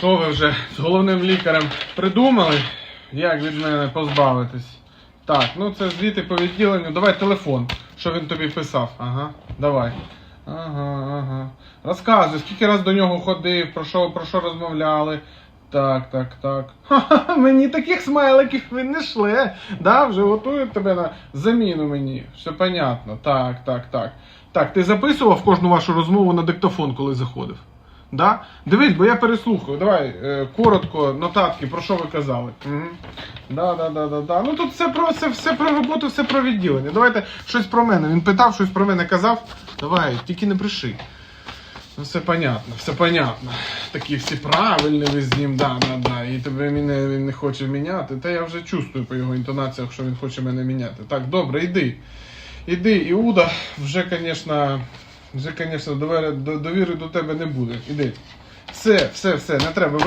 Що ви вже з головним лікарем придумали? Як від мене позбавитись? Так, ну це звіти по відділенню. Давай телефон, що він тобі писав. Ага, давай. Ага, ага. Розказуй, скільки раз до нього ходив, про що, про що розмовляли. Так, так, так. Ха-ха, мені таких смайликів ви не шле. Да, вже готують тебе на заміну мені. Все понятно. Так, так, так. Так, ти записував кожну вашу розмову на диктофон, коли заходив? Да? Дивись, бо я переслухаю. Давай е, коротко, нотатки, про що ви казали. Угу. Да, да, да, да, да. Ну тут все про все, все про роботу, все про відділення. Давайте щось про мене. Він питав, щось про мене казав. Давай, тільки не бреши. Ну, все понятно, все понятно. Такі всі правильні ви з ним, да, да, да. І тебе мене він не хоче міняти. Та я вже чувствую по його інтонаціях, що він хоче мене міняти. Так, добре, йди. Іди, Іуда, вже, звісно, вже, звісно, довіри, до- тебе не буде. Іди. Все, все, все, не треба.